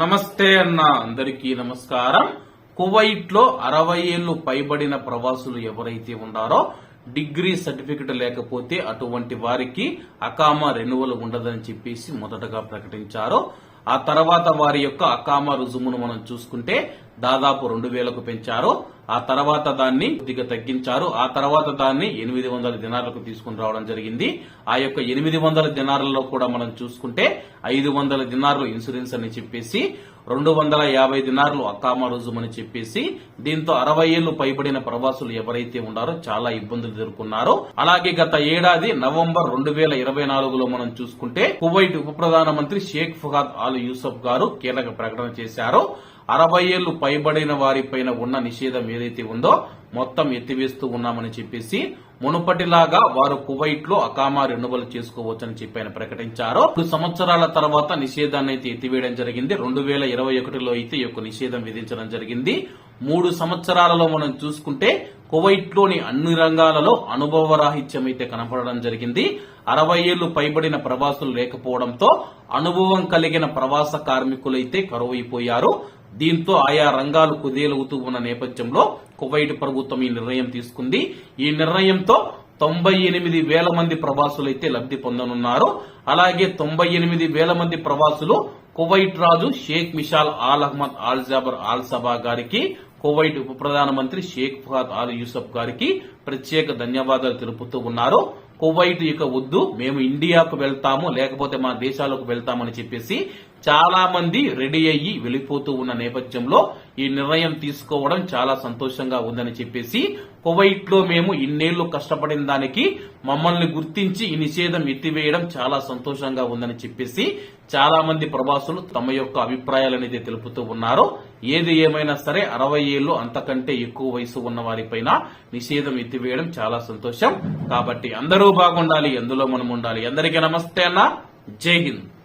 నమస్తే అన్న అందరికీ నమస్కారం. కువైట్లో అరవై ఏళ్ళు పైబడిన ప్రవాసులు ఎవరైతే ఉన్నారో డిగ్రీ సర్టిఫికెట్ లేకపోతే అటువంటి వారికి అకామా రెన్యువల్ ఉండదని చెప్పేసి మొదటగా ప్రకటించారు. ఆ తర్వాత వారి యొక్క అకామా రుజుమును మనం చూసుకుంటే దాదాపు రెండు వేలకు పెంచారు. ఆ తర్వాత దాన్ని కొద్దిగా తగ్గించారు. ఆ తర్వాత దాన్ని ఎనిమిది వందల దినార్లకు తీసుకుని రావడం జరిగింది. ఆ యొక్క ఎనిమిది వందల దినాలలో కూడా మనం చూసుకుంటే ఐదు వందల దినార్లు ఇన్సూరెన్స్ అని చెప్పేసి రెండు వందల యాభై దినార్లు అక్కామ రుజుమని చెప్పేసి దీంతో అరవై ఏళ్ళు పైబడిన ప్రవాసులు ఎవరైతే ఉన్నారో చాలా ఇబ్బందులు ఎదుర్కొన్నారో. అలాగే గత ఏడాది నవంబర్ రెండు వేల ఇరవై నాలుగులో మనం చూసుకుంటే కువైట్ ఉప ప్రధానమంత్రి షేక్ ఫుహాద్ ఆల్ యూసఫ్ గారు కీలక ప్రకటన చేశారు. అరవై ఏళ్ళు పైబడిన వారిపైన ఉన్న నిషేధం ఏదైతే ఉందో మొత్తం ఎత్తివేస్తూ ఉన్నామని చెప్పేసి మునుపటిలాగా వారు కువైట్లో అకామా రెన్యువల్ చేసుకోవచ్చని చెప్పి ఆయన ప్రకటించారు. రెండు సంవత్సరాల తర్వాత నిషేధాన్ని అయితే ఎత్తివేయడం జరిగింది. రెండు వేల ఇరవై ఒకటిలో అయితే ఈ యొక్క నిషేధం విధించడం జరిగింది. మూడు సంవత్సరాలలో మనం చూసుకుంటే కువైట్లోని అన్ని రంగాలలో అనుభవరాహిత్యం అయితే కనపడడం జరిగింది. అరవై ఏళ్ళు పైబడిన ప్రవాసులు లేకపోవడంతో అనుభవం కలిగిన ప్రవాస కార్మికులైతే కరువైపోయారు. దీంతో ఆయా రంగాలు కుదేలవుతూ ఉన్న నేపథ్యంలో కువైట్ ప్రభుత్వం ఈ నిర్ణయం తీసుకుంది. ఈ నిర్ణయంతో తొంభై ఎనిమిది వేల మంది ప్రవాసులైతే లబ్ధి పొందనున్నారు. అలాగే తొంభై ఎనిమిది వేల మంది ప్రవాసులు కువైట్ రాజు Sheikh Mishal Al Ahmad Al Jaber Al Sabah గారికి కువైట్ ఉప ప్రధానమంత్రి షేక్ ఫహాద్ ఆల్ యూసఫ్ గారికి ప్రత్యేక ధన్యవాదాలు తెలుపుతూ ఉన్నారు. కువైట్ ఇక వద్దు మేము ఇండియాకు వెళ్తాము లేకపోతే మన దేశాలకు వెళ్తామని చెప్పేసి చాలా మంది రెడీ అయ్యి వెళ్ళిపోతూ ఉన్న నేపథ్యంలో ఈ నిర్ణయం తీసుకోవడం చాలా సంతోషంగా ఉందని చెప్పేసి కువైట్లో మేము ఇన్నేళ్ళు కష్టపడిన దానికి మమ్మల్ని గుర్తించి ఈ నిషేధం ఎత్తివేయడం చాలా సంతోషంగా ఉందని చెప్పేసి చాలా మంది ప్రవాసులు తమ యొక్క అభిప్రాయాలనేది తెలుపుతూ ఉన్నారు. ఏది ఏమైనా సరే అరవై ఏళ్ళు అంతకంటే ఎక్కువ వయసు ఉన్న వారిపైన నిషేధం ఎత్తివేయడం చాలా సంతోషం. కాబట్టి అందరూ బాగుండాలి ఎందులో మనం ఉండాలి. అందరికీ నమస్తే అన్న. జై హింద్.